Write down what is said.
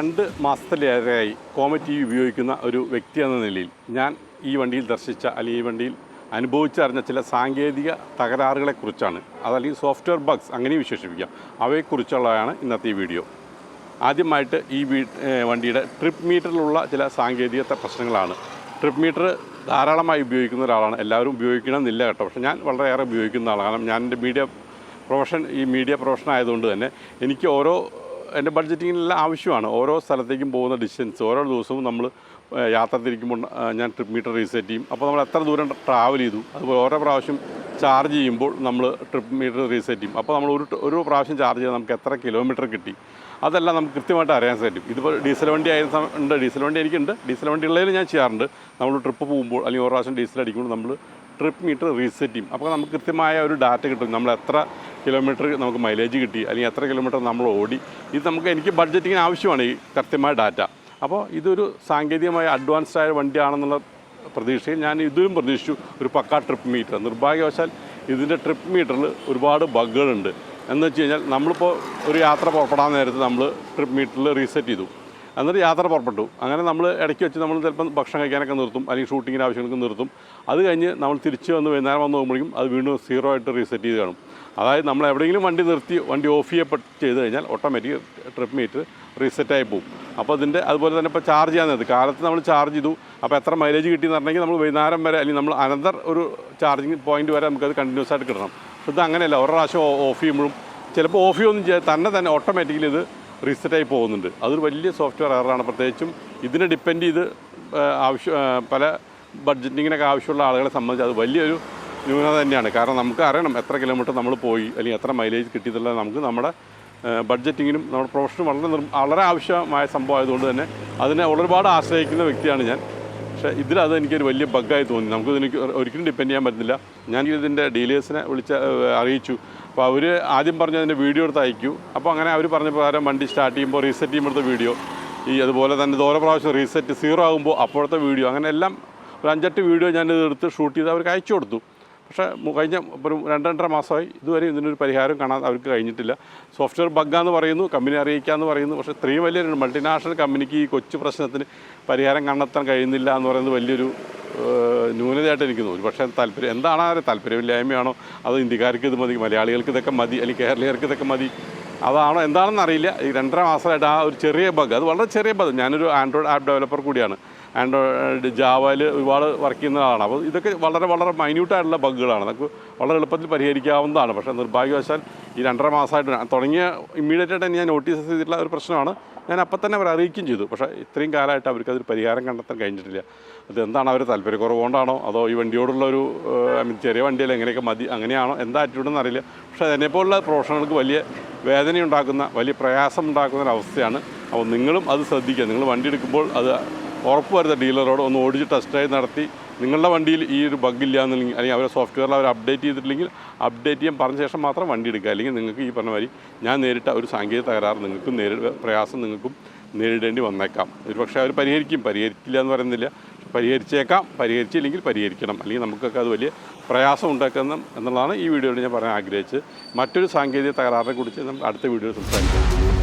രണ്ട് മാസത്തിലേറെയായി comet T V ഉപയോഗിക്കുന്ന ഒരു വ്യക്തി എന്ന നിലയിൽ ഞാൻ ഈ വണ്ടിയിൽ ദർശിച്ച അല്ലെങ്കിൽ ഈ വണ്ടിയിൽ അനുഭവിച്ചറിഞ്ഞ ചില സാങ്കേതിക തകരാറുകളെക്കുറിച്ചാണ് അതല്ലെങ്കിൽ സോഫ്റ്റ്വെയർ ബഗ്സ് അങ്ങനെ വിശേഷിപ്പിക്കാം. അവയെക്കുറിച്ചുള്ളതാണ് ഇന്നത്തെ ഈ വീഡിയോ. ആദ്യമായിട്ട് ഈ വീ വണ്ടിയുടെ ട്രിപ്പ് മീറ്ററിലുള്ള ചില സാങ്കേതിക പ്രശ്നങ്ങളാണ്. ട്രിപ്പ് മീറ്റർ ധാരാളമായി ഉപയോഗിക്കുന്ന ഒരാളാണ്. എല്ലാവരും ഉപയോഗിക്കണമെന്നില്ല കേട്ടോ. പക്ഷേ ഞാൻ വളരെയേറെ ഉപയോഗിക്കുന്ന ആളാണ്. കാരണം ഞാൻ എന്റെ മീഡിയ പ്രൊഫഷൻ ഈ മീഡിയ പ്രൊഫഷൻ ആയതുകൊണ്ട് തന്നെ എനിക്ക് ഓരോ എന്റെ ബഡ്ജറ്റിങ്ങിനെല്ലാം ആവശ്യമാണ്. ഓരോ സ്ഥലത്തേക്കും പോകുന്ന ഡിസ്റ്റൻസ് ഓരോ ദിവസവും നമ്മൾ യാത്ര തിരിക്കുമ്പോൾ ഞാൻ ട്രിപ്പ് മീറ്റർ റീസെറ്റ് ചെയ്യും. അപ്പോൾ നമ്മൾ എത്ര ദൂരം ട്രാവൽ ചെയ്തു അതുപോലെ ഓരോ പ്രാവശ്യം ചാർജ് ചെയ്യുമ്പോൾ നമ്മൾ ട്രിപ്പ് മീറ്റർ റീസെറ്റ് ചെയ്യും. അപ്പോൾ നമ്മൾ ഒരു ഒരു പ്രാവശ്യം ചാർജ് ചെയ്താൽ നമുക്ക് എത്ര കിലോമീറ്റർ കിട്ടി? അതെല്ലാം നമുക്ക് കൃത്യമായിട്ട് അറിയാൻ സാധിക്കും. ഇതിപ്പോൾ ഡീസൽ വണ്ടി ആയിരുന്ന ഉണ്ട് ഡീസൽ വണ്ടി എനിക്കുണ്ട്. ഡീസൽ വണ്ടി ഉള്ളതിൽ ഞാൻ ചെയ്യാറുണ്ട്. നമ്മൾ ട്രിപ്പ് പോകുമ്പോൾ അല്ലെങ്കിൽ ഒരു പ്രാവശ്യം ഡീസൽ അടിക്കുമ്പോൾ നമ്മൾ ട്രിപ്പ് മീറ്റർ റീസെറ്റ് ചെയ്യും. അപ്പോൾ നമുക്ക് കൃത്യമായ ഒരു ഡാറ്റ കിട്ടും. നമ്മൾ എത്ര കിലോമീറ്റർ നമുക്ക് മൈലേജ് കിട്ടി അല്ലെങ്കിൽ എത്ര കിലോമീറ്റർ നമ്മൾ ഓടി. ഇത് നമുക്ക് എനിക്ക് ബഡ്ജറ്റിങ്ങിന് ആവശ്യമാണ് ഈ കൃത്യമായ ഡാറ്റ അപ്പോൾ ഇതൊരു സാങ്കേതികമായ അഡ്വാൻസ്ഡ് ആയ വണ്ടിയാണെന്നുള്ള പ്രതീക്ഷയിൽ ഞാൻ ഇതിലും പ്രതീക്ഷിച്ചു. ഒരു പക്കാ ട്രിപ്പ് മീറ്റർ നിർഭാഗ്യവശാൽ ഇതിന്റെ ട്രിപ്പ് മീറ്ററിൽ ഒരുപാട് ബഗ്ഗുകളുണ്ട് എന്ന് വെച്ച് കഴിഞ്ഞാൽ നമ്മളിപ്പോൾ ഒരു യാത്ര പുറപ്പെടാൻ നേരത്ത് നമ്മൾ ട്രിപ്പ് മീറ്ററിൽ റീസെറ്റ് ചെയ്തു. എന്നിട്ട് യാത്ര പുറപ്പെട്ടു. അങ്ങനെ നമ്മൾ ഇടയ്ക്ക് വെച്ച് നമ്മൾ ചിലപ്പം ഭക്ഷണം കഴിക്കാനൊക്കെ നിർത്തും അല്ലെങ്കിൽ ഷൂട്ടിങ്ങിന് ആവശ്യങ്ങൾക്ക് നിർത്തും. അത് കഴിഞ്ഞ് നമ്മൾ തിരിച്ച് വന്ന് വൈകുന്നേരം വന്ന് പോകുമ്പോഴേക്കും അത് വീണ്ടും സീറോ ആയിട്ട് റീസെറ്റ് ചെയ്ത് കാണും. അതായത് നമ്മൾ എവിടെയെങ്കിലും വണ്ടി നിർത്തി വണ്ടി ഓഫ് ചെയ്യപ്പെട്ട് ചെയ്ത് കഴിഞ്ഞാൽ ഓട്ടോമാറ്റിക് ട്രിപ്പ് മീറ്റർ റീസെറ്റായി പോകും. അപ്പോൾ അതിന്റെ അതുപോലെ തന്നെ ഇപ്പോൾ ചാർജ് ചെയ്യാൻ നേരത്ത് കാലത്ത് നമ്മൾ ചാർജ് ചെയ്തു. അപ്പോൾ എത്ര മൈലേജ് കിട്ടിയെന്ന് പറഞ്ഞെങ്കിൽ നമ്മൾ വൈകുന്നേരം വരെ അല്ലെങ്കിൽ നമ്മൾ അനന്തർ ഒരു ചാർജിങ് പോയിന്റ് വരെ നമുക്കത് കണ്ടിന്യൂസ് ആയിട്ട് കിട്ടണം. ഇത് അങ്ങനെയല്ല. ഒരു പ്രാവശ്യം ഓഫ് ചെയ്യുമ്പോഴും ചിലപ്പോൾ ഓഫ് ചെയ്യുമെന്ന് തന്നെ തന്നെ ഓട്ടോമാറ്റിക്കലി ഇത് റീസെറ്റായി പോകുന്നുണ്ട്. അതൊരു വലിയ സോഫ്റ്റ്വെയർ എററാണ്. പ്രത്യേകിച്ചും ഇതിനെ ഡിപ്പെൻഡ് ചെയ്ത് ആവശ്യം പല ബഡ്ജറ്റിങ്ങിനൊക്കെ ആവശ്യമുള്ള ആളുകളെ സംബന്ധിച്ച് അത് വലിയൊരു ന്യൂനത തന്നെയാണ്. കാരണം നമുക്ക് അറിയണം എത്ര കിലോമീറ്റർ നമ്മൾ പോയി അല്ലെങ്കിൽ എത്ര മൈലേജ് കിട്ടിയെന്നുള്ളത് നമുക്ക് നമ്മുടെ ബഡ്ജറ്റിങ്ങിനും നമ്മുടെ പ്രൊഫഷനും വളരെ വളരെ ആവശ്യമായ സംഭവം ആയതുകൊണ്ട് തന്നെ അതിനെ ഒരുപാട് ആശ്രയിക്കുന്ന വ്യക്തിയാണ് ഞാൻ. പക്ഷേ ഇതിലത് എനിക്കൊരു വലിയ ബഗ്ഗായി തോന്നി. നമുക്ക് ഇതിന് ഒരിക്കലും ഡിപ്പെൻഡ് ചെയ്യാൻ പറ്റുന്നില്ല. ഞാൻ ഇതിന്റെ ഡീലേഴ്സിനെ വിളിച്ച് അറിയിച്ചു. അപ്പോൾ അവർ ആദ്യം പറഞ്ഞു അതിന്റെ വീഡിയോ എടുത്ത് അയക്കൂ. അപ്പോൾ അങ്ങനെ അവർ പറഞ്ഞ പ്രകാരം വണ്ടി സ്റ്റാർട്ട് ചെയ്യുമ്പോൾ റീസെറ്റ് ചെയ്യുമ്പോഴത്തെ വീഡിയോ. ഈ അതുപോലെ തന്നെ ഓരോ പ്രാവശ്യം റീസെറ്റ് സീറോ ആകുമ്പോൾ അപ്പോഴത്തെ വീഡിയോ. അങ്ങനെ എല്ലാം ഒരു അഞ്ചെട്ട് വീഡിയോ ഞാൻ എടുത്ത് ഷൂട്ട് ചെയ്ത് അവർക്ക് അയച്ചു കൊടുത്തു. പക്ഷേ കഴിഞ്ഞ ഒരു രണ്ട് രണ്ടര മാസമായി ഇതുവരെ ഇതിനൊരു പരിഹാരം കാണാൻ അവർക്ക് കഴിഞ്ഞിട്ടില്ല. സോഫ്റ്റ്വെയർ ബഗ്ഗാന്ന് പറയുന്നു കമ്പനി അറിയിക്കാമെന്ന് പറയുന്നു. പക്ഷേ ഇത്രയും വലിയൊരു മൾട്ടിനാഷണൽ കമ്പനിക്ക് ഈ കൊച്ചു പ്രശ്നത്തിന് പരിഹാരം കണ്ടെത്താൻ കഴിയുന്നില്ല എന്ന് പറയുന്നത് വലിയൊരു ന്യൂനതയായിട്ട് എനിക്ക് തോന്നുന്നു. പക്ഷേ താല്പര്യം എന്താണ് ആ താല്പര്യമില്ലായ്മയാണോ? അത് ഇന്ത്യക്കാർക്ക് ഇത് മതി മലയാളികൾക്ക് ഇതൊക്കെ മതി അല്ലെങ്കിൽ കേരളീയർക്ക് ഇതൊക്കെ മതി? അതാണോ എന്താണെന്ന് അറിയില്ല ഈ രണ്ടര മാസമായിട്ട് ആ ഒരു ചെറിയ ബഗ് അത് വളരെ ചെറിയ ബഗ്. ഞാനൊരു ആൻഡ്രോയിഡ് ആപ്പ് ഡെവലപ്പർ കൂടിയാണ്. ആൻഡ്രോയിഡ് ജാവയിൽ ഒരുപാട് വർക്ക് ചെയ്യുന്ന ആളാണ് അപ്പോൾ ഇതൊക്കെ വളരെ വളരെ മൈന്യൂട്ടായിട്ടുള്ള ബഗ്ഗുകളാണ് നമുക്ക് വളരെ എളുപ്പത്തിൽ പരിഹരിക്കാവുന്നതാണ്. പക്ഷേ നിർഭാഗ്യവശാൽ ഈ രണ്ടര മാസമായിട്ട് തുടങ്ങിയ ഇമ്മീഡിയറ്റ് ആയിട്ട് ഞാൻ നോട്ടീസ് ചെയ്തിട്ടുള്ള ഒരു പ്രശ്നമാണ്. ഞാൻ അപ്പം തന്നെ അവർ അറിയിക്കുകയും ചെയ്തു. പക്ഷേ ഇത്രയും കാലമായിട്ട് അവർക്ക് അതൊരു പരിഹാരം കണ്ടെത്താൻ കഴിഞ്ഞിട്ടില്ല. അതെന്താണ് അവർ താല്പര്യക്കുറവുകൊണ്ടാണോ? അതോ ഈ വണ്ടിയോടുള്ള ഒരു ചെറിയ വണ്ടിയിൽ എങ്ങനെയൊക്കെ മതി അങ്ങനെയാണോ? എന്താ ആറ്റിറ്റ്യൂഡെന്ന് അറിയില്ല. പക്ഷേ അതിനെപ്പോലുള്ള പ്രൊഫഷണലുകൾക്ക് വലിയ വേദനയുണ്ടാക്കുന്ന വലിയ പ്രയാസം ഉണ്ടാക്കുന്ന ഒരു അവസ്ഥയാണ്. അപ്പോൾ നിങ്ങളും അത് ശ്രദ്ധിക്കുക. നിങ്ങൾ വണ്ടി എടുക്കുമ്പോൾ അത് ഉറപ്പ് വരുത്ത ഡീലറോട് ഒന്ന് ഓടിച്ച് ടെസ്റ്റ് ഡ്രൈവ് നടത്തി. നിങ്ങളുടെ വണ്ടിയിൽ ഈ ഒരു ബഗ് ഇല്ല എന്നുണ്ടെങ്കിൽ അല്ലെങ്കിൽ അവരെ സോഫ്റ്റ്വെയറിൽ അവർ അപ്ഡേറ്റ് ചെയ്തിട്ടില്ലെങ്കിൽ അപ്ഡേറ്റ് ചെയ്യാൻ പറഞ്ഞ ശേഷം മാത്രം വണ്ടി എടുക്കുക. അല്ലെങ്കിൽ നിങ്ങൾക്ക് ഈ പറഞ്ഞ മാതിരി ഞാൻ നേരിട്ട ഒരു സാങ്കേതിക തകരാറ് നിങ്ങൾക്കും നേരി പ്രയാസം നിങ്ങൾക്കും നേരിടേണ്ടി വന്നേക്കാം. ഒരു പക്ഷേ അവർ പരിഹരിക്കും. പരിഹരിക്കില്ല എന്ന് പറയുന്നില്ല. പരിഹരിച്ചേക്കാം. പരിഹരിച്ചില്ലെങ്കിൽ പരിഹരിക്കണം. അല്ലെങ്കിൽ നമുക്കൊക്കെ അത് വലിയ പ്രയാസം ഉണ്ടാക്കുന്ന എന്നുള്ളതാണ് ഈ വീഡിയോയിൽ ഞാൻ പറയാൻ ആഗ്രഹിച്ച് മറ്റൊരു സാങ്കേതിക തകരാറിനെ കുറിച്ച് നമുക്ക് അടുത്ത വീഡിയോയിൽ സംസാരിക്കും.